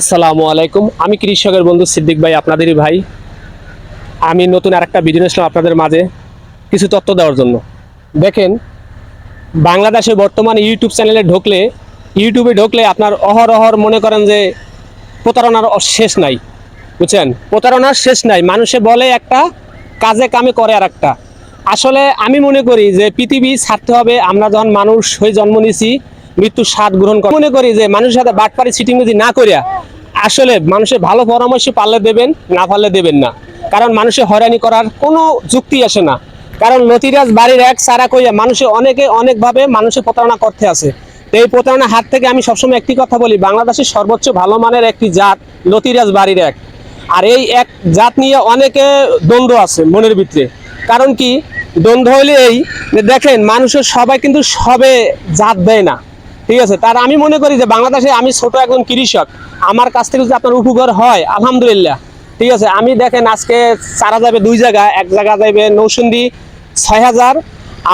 আসসালামু আলাইকুম। আমি কৃষকের বন্ধু সিদ্দিক ভাই, আপনাদেরই ভাই। আমি নতুন আরেকটা ভিডিও নিয়েছিলাম আপনাদের মাঝে কিছু তথ্য দেওয়ার জন্য। দেখেন, বাংলাদেশে বর্তমানে ইউটিউব চ্যানেলে ঢুকলে ইউটিউবে ঢুকলে আপনার অহরহর মনে করেন যে প্রতারণার শেষ নাই। বুঝছেন? প্রতারণার শেষ নাই। মানুষে বলে একটা, কাজে কামে করে আর একটা আসলে আমি মনে করি যে পৃথিবী ছাড়তে হবে। আমরা যখন মানুষ হয়ে জন্ম নিয়েছি মৃত্যুর স্বাদ গ্রহণ করি মনে করি যে মানুষের সাথে বাটপারি যদি না করিয়া আসলে মানুষের ভালো পরামর্শ পারলে দেবেন, না পারলে দেবেন না। কারণ মানুষের হয়রানি করার কোনো যুক্তি আসে না। কারণ লতিরাজ বাড়ির এক সারা কইয়া মানুষে অনেকে অনেকভাবে মানুষের প্রতারণা করতে আছে এই প্রতারণার হাত থেকে আমি সবসময় একটি কথা বলি, বাংলাদেশের সর্বোচ্চ ভালো মানের একটি জাত লতিরাজ বাড়ির এক। আর এই এক জাত নিয়ে অনেকে দ্বন্দ্ব আছে মনের ভিতরে। কারণ কি? দ্বন্দ্ব হলে এই দেখেন, মানুষের সবাই কিন্তু সবে জাত দেয় না। ঠিক আছে? তার আমি মনে করি যে বাংলাদেশে আমি ছোট একজন কৃষক। আমার কাছ থেকে যদি আপনার উপকার হয় আলহামদুলিল্লাহ। ঠিক আছে? আমি দেখেন আজকে চারা যাবে দুই জায়গা এক জায়গা যাবে নৌসন্দি ছয় হাজার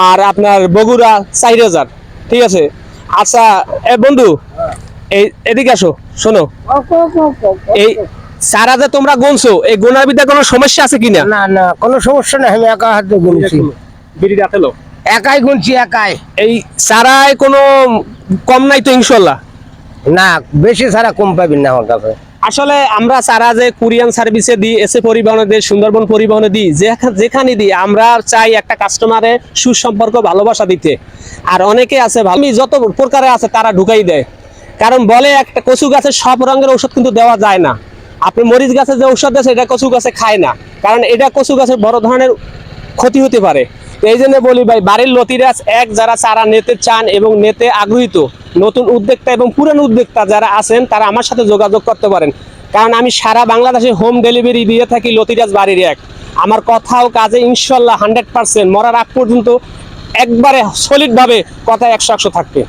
আর আপনার বগুড়া চার হাজার। ঠিক আছে? আচ্ছা এ বন্ধু এই এদিকে আসো শোনো। এই চারা যে তোমরা গুনছো এই গোনার বিদ্যা কোনো সমস্যা আছে কিনা? না না কোনো সমস্যা নেই আমি একা হাতে গুনছি। বিড়ি রাতে লো একাই গুনছি একাই। এই চারায় কোনো কম নাই তো ইনশাল্লাহ না বেশি ছাড়া কম পাবেন না আমার কাছে। আসলে আমরা চারা যে কুরিয়ান সার্ভিসে দিই এসে পরিবহনে দিই সুন্দরবন পরিবহনে দিই যেখা- যেখানে দিই আমরা চাই একটা কাস্টমারে সুসম্পর্ক ভালোবাসা দিতে। আর অনেকে আছে ভালো যত প্রকারে আছে তারা ঢুকাই দেয়। কারণ বলে একটা কচু গাছের সব রঙের ঔষধ কিন্তু দেওয়া যায় না। আপনি মরিচ গাছে যে ঔষধ আছে এটা কচু গাছে খায় না। কারণ এটা কচু গাছের বড় ধরনের ক্ষতি হতে পারে। এই জন্য বলি ভাই, বাড়ির লতিরাজ এক, যারা চারা নিতে চান এবং নিতে আগ্রহীত, নতুন উদ্যোক্তা এবং পুরানো উদ্যোক্তা যারা আছেন, তারা আমার সাথে যোগাযোগ করতে পারেন। কারণ আমি সারা বাংলাদেশে হোম ডেলিভারি দিয়ে থাকি লতিরাজ বাড়ির এক। আমার কথাও কাজে ইনশাল্লাহ হান্ড্রেড পার্সেন্ট, মরার আগ পর্যন্ত একবারে সলিডভাবে কথা একশো একশো থাকবে।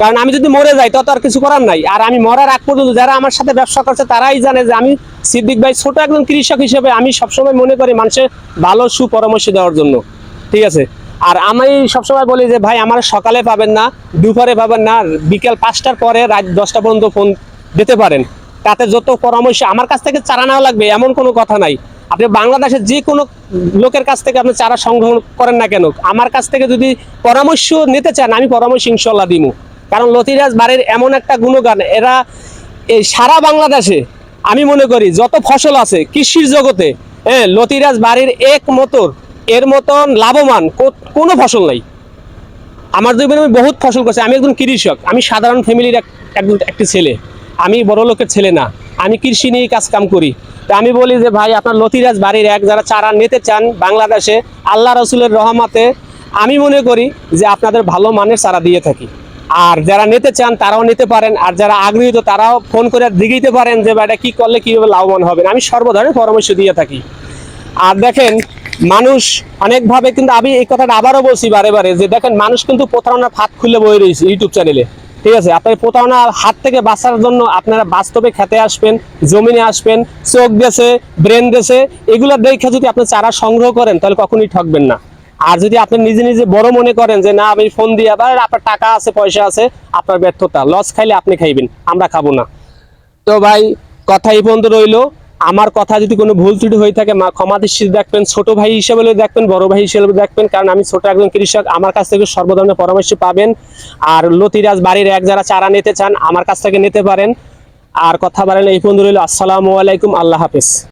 কারণ আমি যদি মরে যাই, তত আর কিছু করার নাই। আর আমি মরার আগ পর্যন্ত যারা আমার সাথে ব্যবসা করছে, তারাই জানে যে আমি সিদ্দিক ভাই ছোট একজন কৃষক হিসেবে আমি সবসময় মনে করি মানুষের ভালো সুপরামর্শ দেওয়ার জন্য। ঠিক আছে? আর আমি সবসময় বলি যে, ভাই, আমার সকালে পাবেন না, দুপুরে পাবেন না বিকেল পাঁচটার পরে রাত দশটা পর্যন্ত ফোন দিতে পারেন। তাতে যত পরামর্শ, আমার কাছ থেকে চারা নেওয়া লাগবে, এমন কোনো কথা নাই। আপনি বাংলাদেশের যে কোনো লোকের কাছ থেকে আপনি চারা সংগ্রহ করেন না কেন? আমার কাছ থেকে যদি পরামর্শ নিতে চান, আমি পরামর্শ ইনশাল্লাহ দিব কারণ লতিরাজ বাড়ির এমন একটা গুণগান, এরা এই সারা বাংলাদেশে, আমি মনে করি, যত ফসল আছে, কৃষির জগতে হ্যাঁ লতিরাজ বাড়ির এক মতর এর মতন লাভবান কোনো ফসল নাই। আমার জীবনে আমি বহুত ফসল করছি। আমি একজন কৃষক, আমি সাধারণ ফ্যামিলির এক একজন একটি ছেলে। আমি বড় লোকের ছেলে না। আমি কৃষি নিয়েই কাজ কাম করি। তো আমি বলি যে, ভাই, আপনার লতিরাজ বাড়ির এক যারা চারা নিতে চান বাংলাদেশে, আল্লাহ রসুলের রহমাতে, আমি মনে করি যে আপনাদের ভালো মানের চারা দিয়ে থাকি। আর যারা নিতে চান, তারাও নিতে পারেন। আর যারা আগ্রহীত, তারাও ফোন করে দিতে পারেন যে এটা কি করলে কীভাবে লাভবান হবেন আমি সর্বধরনের পরামর্শ দিয়ে থাকি। আর দেখেন মানুষ অনেকভাবে কিন্তু আমি এই কথাটা আবারও বলছি বারে বারে যে দেখেন, মানুষ কিন্তু প্রতারণার ফাঁদ খুলে বয়ে রয়েছে ইউটিউব চ্যানেলে ঠিক আছে? আপনার প্রতারণার হাত থেকে বাঁচার জন্য আপনারা বাস্তবে খেতে আসবেন, জমিনে আসবেন, চোখ দেশে ব্রেন দেশে এগুলো দেখে যদি আপনি চারা সংগ্রহ করেন, তাহলে কখনোই ঠকবেন না। আর যদি আপনি নিজে নিজে বড় মনে করেন যে, না, আমি ফোন দিয়ে আবার আপনার টাকা আছে, পয়সা আছে, আপনার ব্যর্থতা লস খাইলে আপনি খাইবেন, আমরা খাব না। তো ভাই কথা এই পর্যন্ত রইল। আমার কথা যদি কোনো ভুল ত্রুটি হয়ে থাকে, মা ক্ষমা দৃষ্টিতে দেখবেন, ছোট ভাই হিসেবে দেখবেন, বড় ভাই হিসেবে দেখবেন, কারণ আমি ছোট একজন কৃষক, আমার কাছ থেকে সর্বধরনের পরামর্শ পাবেন। আর লতিরাজ বাড়ির এক যারা চারা নিতে চান, আমার কাছ থেকে নিতে পারেন। আর কথা বলেন এই পর্যন্ত রইল। আসসালামু আলাইকুম, আল্লাহ হাফেজ।